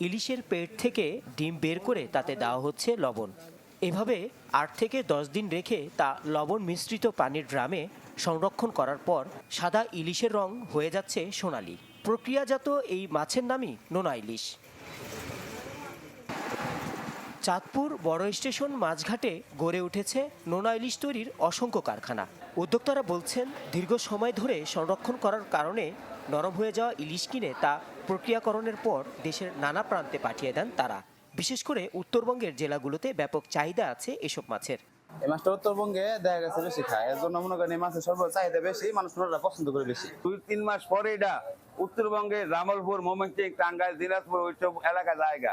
ইলিশের পেট থেকে ডিম বের করে তাতে দেওয়া হচ্ছে লবণ। এভাবে আট থেকে দশ দিন রেখে তা লবণ মিশ্রিত পানির ড্রামে সংরক্ষণ করার পর সাদা ইলিশের রং হয়ে যাচ্ছে সোনালি। প্রক্রিয়াজাত এই মাছের নামই নোনা ইলিশ। চাঁদপুর বড় স্টেশন মাঝঘাটে গড়ে উঠেছে নোনা ইলিশ তৈরির অসংখ্য কারখানা। উদ্যোক্তারা বলছেন, দীর্ঘ সময় ধরে সংরক্ষণ করার কারণে নরম হয়ে যাওয়া ইলিশ কিনে তা প্রক্রিয়াকরণের পর দেশের নানা প্রান্তে পাঠিয়ে দেন তারা। বিশেষ করে উত্তরবঙ্গের জেলাগুলোতে ব্যাপক চাহিদা আছে এসব মাছের। এই মাছটা উত্তরবঙ্গে দেখা গেছে বেশি খায়, এর জন্য মনে করেন এই মাছের সর্ব চাহিদা বেশি, মানুষ পছন্দ করে বেশি। দুই, তিন মাস পরে এটা উত্তরবঙ্গে জামালপুর মোমেন্টিং, টাঙ্গাইল, দিনাজপুর, ওইসব এলাকা জায়গা।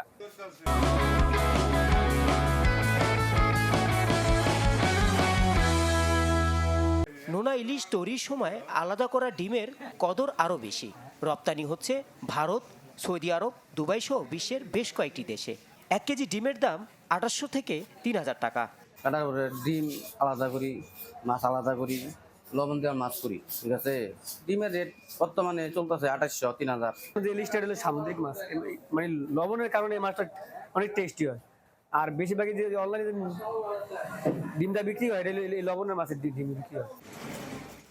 নোনা ইলিশ তৈরির সময় আলাদা করা ডিমের কদর আরও বেশি। রপ্তানি হচ্ছে ভারত সৌদি আরব দুবাই সহ বিশ্বের বেশ কয়েকটি দেশে। এক কেজি ডিমের দাম আঠাশশো থেকে তিন হাজার টাকা। কাটা করে ডিম আলাদা করি মাছ আলাদা করি লবণ দেওয়া মাছ করি ঠিক আছে? ডিমের রেট বর্তমানে চলতেছে আঠাশশো তিন হাজার। যে ইলিশটা হলো সামুদ্রিক মাছ মানে লবণের কারণে এই মাছটা অনেক টেস্টি হয়। আর বেশিরভাগই যে অনলাইনে ডিমটা বিক্রি হয় এটা হলো এই লবণের মাছের ডিম ডিম বিক্রি হয়।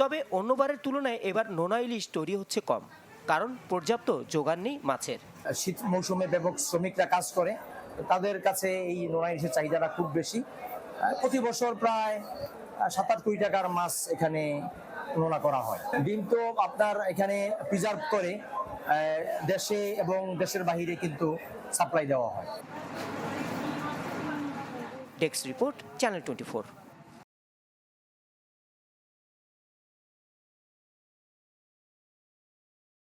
তবে অন্যবারের তুলনায় এবার নোনা ইলিশ তৈরি হচ্ছে কম কারণ পর্যাপ্ত যোগান নেই মাছের। শীত মৌসুমে ব্যাপক শ্রমিকরা কাজ করে তাদের কাছে এই নোনা ইলিশের চাহিদাটা খুব বেশি। প্রতি বছর প্রায় সাত আট কোটি টাকার মাছ এখানে নোনা করা হয়। ডিম তো আপনার এখানে প্রিজার্ভ করে দেশে এবং দেশের বাহিরে কিন্তু সাপ্লাই দেওয়া হয়। Desk report channel twenty